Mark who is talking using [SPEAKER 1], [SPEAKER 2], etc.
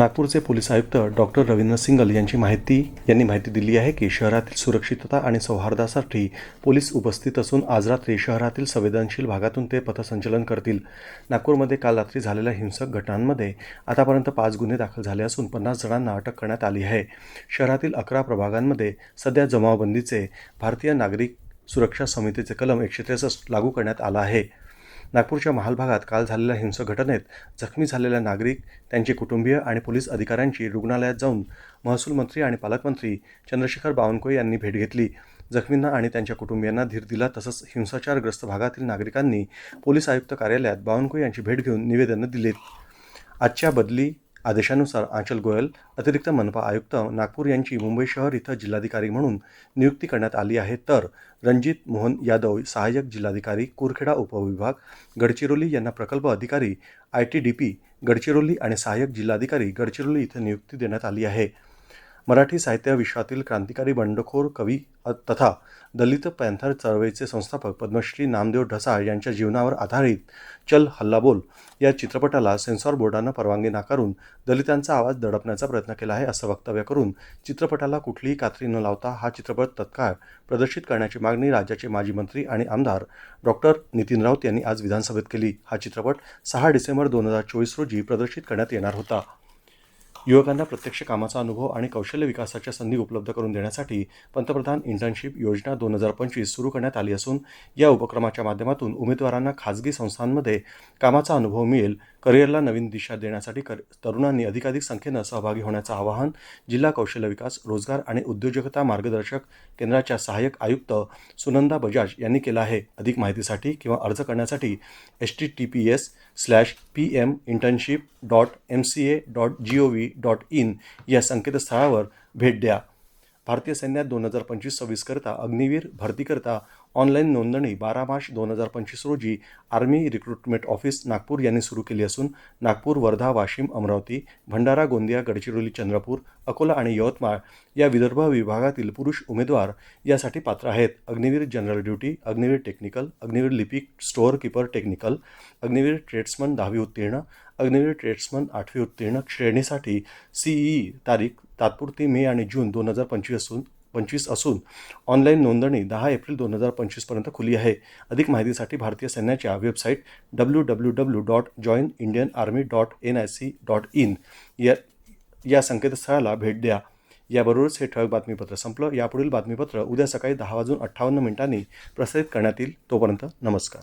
[SPEAKER 1] नागपूरचे पोलीस आयुक्त doctor Ravindra single यांची माहिती यांनी माहिती दिली आहे की शहरातील सुरक्षितता आणि सौहार्दासाठी पोलीस उपस्थित असून आज रात्री शहरातील संवेदनशील भागातून ते पथसंचलन करतील. नागपूरमध्ये काल रात्री झालेल्या हिंसक घटनांमध्ये आतापर्यंत पाच गुन्हे दाखल झाले असून पन्नास जणांना अटक करण्यात आली आहे. शहरातील अकरा प्रभागांमध्ये सध्या जमावबंदीचे भारतीय नागरिक सुरक्षा समितीचे कलम एकशे त्रेसष्ट लागू करण्यात आला आहे. नागपूरच्या महाल भागात काल झालेल्या हिंसक घटनेत जखमी झालेल्या नागरिक त्यांचे कुटुंबीय आणि पोलीस अधिकाऱ्यांची रुग्णालयात जाऊन महसूल मंत्री आणि पालकमंत्री चंद्रशेखर बावनकुळे यांनी भेट घेतली. जखमींना आणि त्यांच्या कुटुंबियांना धीर दिला तसंच हिंसाचारग्रस्त भागातील नागरिकांनी पोलीस आयुक्त कार्यालयात बावनकुळे यांची भेट घेऊन निवेदनं दिलीत. आजच्या बदली आदेशानुसार आंचल गोयल अतिरिक्त मनपा आयुक्त नागपूर यांची मुंबई शहर इथं जिल्हाधिकारी म्हणून नियुक्ती करण्यात आली आहे. तर रणजित मोहन यादव सहाय्यक जिल्हाधिकारी कुरखेडा उपविभाग गडचिरोली यांना प्रकल्प अधिकारी I T D P Gadchiroli आणि सहाय्यक जिल्हाधिकारी गडचिरोली इथं नियुक्ती देण्यात आली आहे. मराठी साहित्य विश्वातील क्रांतिकारी बंडखोर कवी तथा दलित पॅन्थर चळवळीचे संस्थापक पद्मश्री नामदेव ढसाळ यांच्या जीवनावर आधारित चल हल्लाबोल या चित्रपटाला सेन्सॉर बोर्डानं परवानगी नाकारून दलितांचा आवाज दडपण्याचा प्रयत्न केला आहे असं वक्तव्य करून चित्रपटाला कुठलीही कात्री न लावता हा चित्रपट तत्काळ प्रदर्शित करण्याची मागणी राज्याचे माजी मंत्री आणि आमदार डॉक्टर नितीन राऊत यांनी आज विधानसभेत केली. हा चित्रपट सहा डिसेंबर दोन हजार चोवीस रोजी प्रदर्शित करण्यात येणार होता. युवकांना प्रत्यक्ष कामाचा अनुभव आणि कौशल्य विकासाच्या संधी उपलब्ध करून देण्यासाठी पंतप्रधान इंटर्नशिप योजना दोन हजार पंचवीस सुरू करण्यात आली असून या उपक्रमाच्या माध्यमातून उमेदवारांना खाजगी संस्थांमध्ये कामाचा अनुभव मिळेल करिअरला नवीन दिशा देण्यासाठी कर तरुणांनी अधिकाधिक संख्येनं सहभागी होण्याचं आवाहन जिल्हा कौशल्य विकास रोजगार आणि उद्योजकता मार्गदर्शक केंद्राच्या सहाय्यक आयुक्त सुनंदा बजाज यांनी केलं आहे. अधिक माहितीसाठी किंवा अर्ज करण्यासाठी H T T P S slash P M internship dot M C A dot G O V dot in या संकेतस्थळावर भेट द्या. भारतीय सैन्यात दोन हजार पंचवीस सव्वीसकरता अग्निवीर भरतीकरता ऑनलाईन नोंदणी बारा मार्च दोन हजार पंचवीस रोजी आर्मी रिक्रुटमेंट ऑफिस नागपूर यांनी सुरू केली असून नागपूर वर्धा वाशिम अमरावती भंडारा गोंदिया गडचिरोली चंद्रपूर अकोला आणि यवतमाळ या विदर्भ विभागातील पुरुष उमेदवार यासाठी पात्र आहेत. Agniveer general duty Agniveer technical Agniveer लिपिक store keeper technical Agniveer tradesman दहावी उत्तीर्ण अग्निवीर ट्रेड्समन आठवी उत्तीर्ण श्रेणीसाठी सीई तारीख तात्पुरती मे आणि जून दोन हजार पंचवीस असून पंचवीस असून ऑनलाईन नोंदणी दहा एप्रिल दोन हजार पंचवीसपर्यंत खुली आहे. अधिक माहितीसाठी भारतीय सैन्याच्या website W W W dot join Indian army dot N I C dot in या या संकेतस्थळाला भेट द्या. याबरोबरच हे ठळक बातमीपत्र संपलं. यापुढील बातमीपत्र उद्या सकाळी दहा वाजून अठ्ठावन्न मिनिटांनी प्रसारित करण्यात येईल. तोपर्यंत नमस्कार.